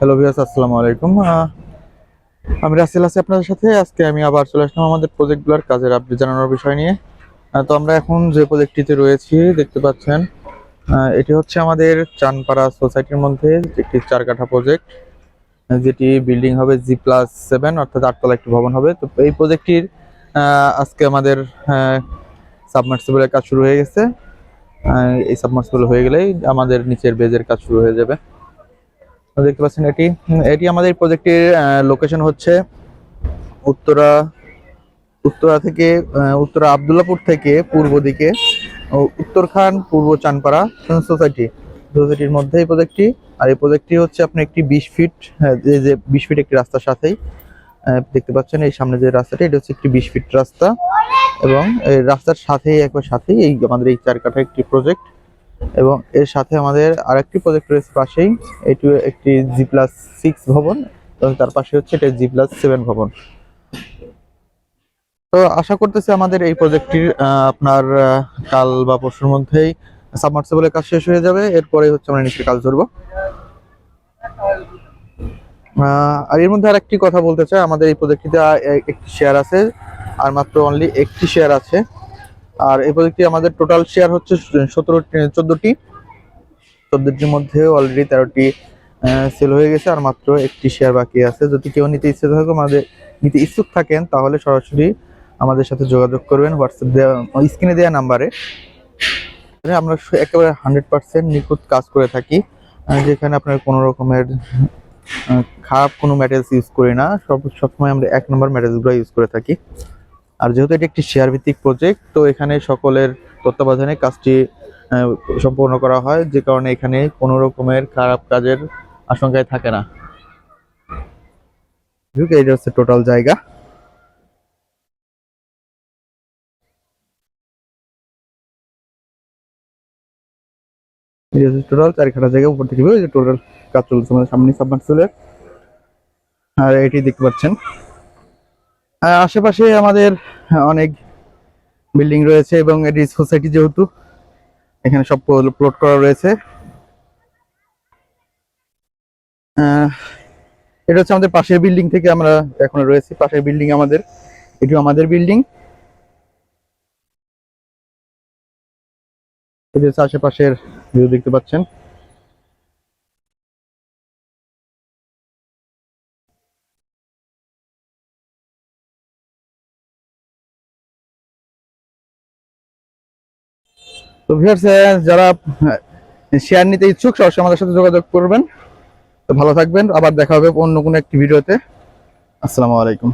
Hello viewers আসসালামু আলাইকুম। আমি রাসেল আছি আপনাদের সাথে। আজকে আমি আবার চলে আসলাম আমাদের প্রজেক্টগুলোর কাজের আপডেট জানানোর বিষয় নিয়ে। তো আমরা এখন যে প্রজেক্টটিতে রয়েছি, দেখতে পাচ্ছেন এটি হচ্ছে আমাদের চানপাড়া সোসাইটির মধ্যে একটি চার কাঠা প্রজেক্ট যেটি বিল্ডিং হবে জি প্লাস সেভেন অর্থাৎ আটতলা একটি ভবন হবে। তো এই প্রজেক্টটির আজকে আমাদের সাবমার্সিবলের কাজ শুরু হয়ে গেছে। এই সাবমার্সিবল হয়ে গেলেই আমাদের নিচের বেজের কাজ শুরু হয়ে যাবে। দেখতে পাচ্ছেন এটি। এটি আমাদের প্রজেক্টের লোকেশন হচ্ছে উত্তরা উত্তরা থেকে উত্তরা আবদুল্লাপুর থেকে পূর্ব দিকে উত্তরখান পূর্ব চানপাড়া সোসাইটি। সোসাইটির মধ্যে এই প্রজেক্টটি। আর এই প্রজেক্টটি হচ্ছে আপনি একটি বিশ ফিট হ্যাঁ, যে বিশ ফিট একটি রাস্তার সাথেই দেখতে পাচ্ছেন এই সামনে যে রাস্তাটি এটা হচ্ছে একটি বিশ ফিট রাস্তা। এবং রাস্তার সাথেই একবার সাথেই এই আমাদের এই চার কাঠা একটি প্রজেক্ট। এবং এর সাথে আমাদের আরেকটি প্রজেক্ট রয়েছে পাশেই। এটি একটি জি প্লাস সিক্স ভবন, এবং তার পাশে হচ্ছে এটা জি প্লাস সেভেন ভবন। তো আশা করতেছি আমাদের এই প্রজেক্টটির আপনার কাল বা পরশুর মধ্যেই সাবমার্সিবলের কাজ শেষ হয়ে যাবে। এরপরে হচ্ছে আমরা নিচে কাজ ধরবো। আর এর মধ্যে আরেকটি কথা বলতে চাই। আমাদের এই প্রজেক্টটিতে একটি শেয়ার আছে, আর মাত্র অনলি একটি শেয়ার আছে। আর এই প্রজেক্টটি আমাদের টোটাল শেয়ার হচ্ছে সতেরো, চোদ্দটি। চোদ্দটির মধ্যে অলরেডি তেরোটি সেল হয়ে গেছে আর মাত্র একটি শেয়ার বাকি আছে। যদি কেউ নিতে ইচ্ছে থাকে, আমাদের, নিতে ইচ্ছুক থাকেন, তাহলে সরাসরি আমাদের সাথে যোগাযোগ করবেন হোয়াটসঅ্যাপ দেওয়া স্ক্রিনে দেওয়া নাম্বারে আমরা একেবারে হান্ড্রেড পার্সেন্ট নিখুঁত কাজ করে থাকি যেখানে আপনার কোনো রকমের খারাপ কোনো ম্যাটেরিয়ালস ইউজ করি না। সব, সবসময় আমরা এক নম্বর ম্যাটেরিয়ালসগুলো ইউজ করে থাকি। আর যেহেতু এটি একটি শেয়ার ভিত্তিক প্রজেক্ট তো এখানে সকলের তত্ত্বাবধানে কাজটি সম্পূর্ণ করা হয়, যে কারণে এখানে কোনো রকমের খারাপ কাজের আশঙ্কায় থাকে না। এইটা হচ্ছে টোটাল জায়গা। টোটাল চার কাঠা জায়গা উপর থেকে টোটাল কাজ চলছে আমাদের সামনে সাবমার্সিবলের আর এটি দেখতে পাচ্ছেন। আশেপাশে আমাদের অনেক বিল্ডিং রয়েছে এবং এটি সোসাইটি যেহেতু, এখানে সব প্লট করা রয়েছে। এটা হচ্ছে আমাদের পাশের বিল্ডিং থেকে আমরা এখন রয়েছি, পাশের বিল্ডিং আমাদের এটি আমাদের বিল্ডিং। এটি হচ্ছে আশেপাশের ভিউ দেখতে পাচ্ছেন। তো ভিউয়ার্স যারা শেয়ার নিতে ইচ্ছুক সরাসরি আমাদের সাথে যোগাযোগ করবেন। তো ভালো থাকবেন, আবার দেখা হবে অন্য কোনো একটি ভিডিওতে আসসালামু আলাইকুম।